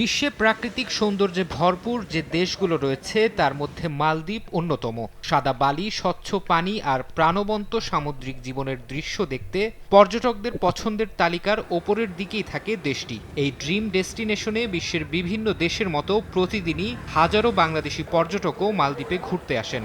বিশ্বে প্রাকৃতিক সৌন্দর্যে ভরপুর যে দেশগুলো রয়েছে, তার মধ্যে মালদ্বীপ অন্যতম। সাদা বালি, স্বচ্ছ পানি আর প্রাণবন্ত সামুদ্রিক জীবনের দৃশ্য দেখতে পর্যটকদের পছন্দের তালিকার ওপরের দিকেই থাকে দেশটি। এই ড্রিম ডেস্টিনেশনে বিশ্বের বিভিন্ন দেশের মতো প্রতিদিনই হাজারো বাংলাদেশি পর্যটকও মালদ্বীপে ঘুরতে আসেন।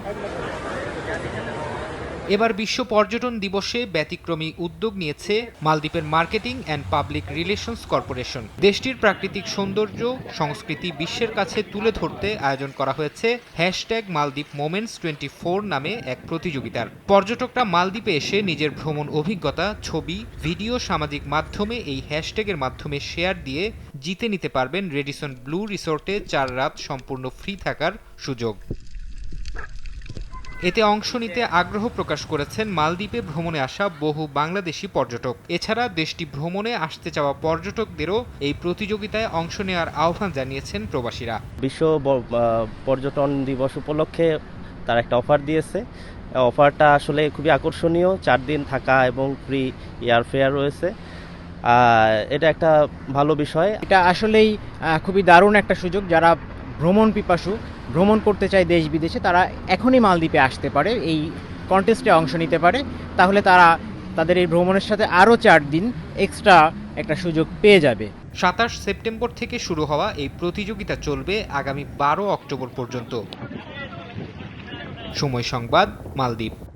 এবার বিশ্ব পর্যটন দিবসে ব্যতিক্রমী উদ্যোগ নিয়েছে মালদ্বীপের marketing and public relations corporation. দেশটির প্রাকৃতিক সৌন্দর্য, সংস্কৃতি বিশ্বের কাছে তুলে ধরতে আয়োজন করা হয়েছে hashtag Maldives moments twenty four নামে এক প্রতিযোগিতার। পর্যটকরা মালদ্বীপে এসে নিজের ভ্রমণ অভিজ্ঞতা, ছবি, ভিডিও সামাজিক মাধ্যমে এই হ্যাশট্যাগের মাধ্যমে শেয়ার দিয়ে জিতে নিতে পারবেন রেডিসন ব্লু রিসোর্টে চার রাত সম্পূর্ণ ফ্রি থাকার সুযোগ। এতে অংশ নিতে আগ্রহ প্রকাশ করেছেন মালদ্বীপে ভ্রমণে আসা বহু বাংলাদেশি পর্যটক। এছাড়া দেশটি ভ্রমণে আসতে চাওয়া পর্যটকদেরও এই প্রতিযোগিতায় অংশ নেওয়ার আহ্বান জানিয়েছেন প্রবাসীরা। বিশ্ব পর্যটন দিবস উপলক্ষে তার একটা অফার দিয়েছে। অফারটা আসলে খুবই আকর্ষণীয়। চার দিন থাকা এবং ফ্রি এয়ার ফেয়ার রয়েছে। এটা একটা ভালো বিষয়। এটা আসলেই খুবই দারুণ একটা সুযোগ। যারা ভ্রমণ পিপাসু, ভ্রমণ করতে চায় দেশ বিদেশে, তারা এখনই মালদ্বীপে আসতে পারে, এই কন্টেস্টে অংশ নিতে পারে। তাহলে তারা তাদের এই ভ্রমণের সাথে আরও চার দিন এক্সট্রা একটা সুযোগ পেয়ে যাবে। সাতাশ সেপ্টেম্বর থেকে শুরু হওয়া এই প্রতিযোগিতা চলবে আগামী বারো অক্টোবর পর্যন্ত। সময় সংবাদ, মালদ্বীপ।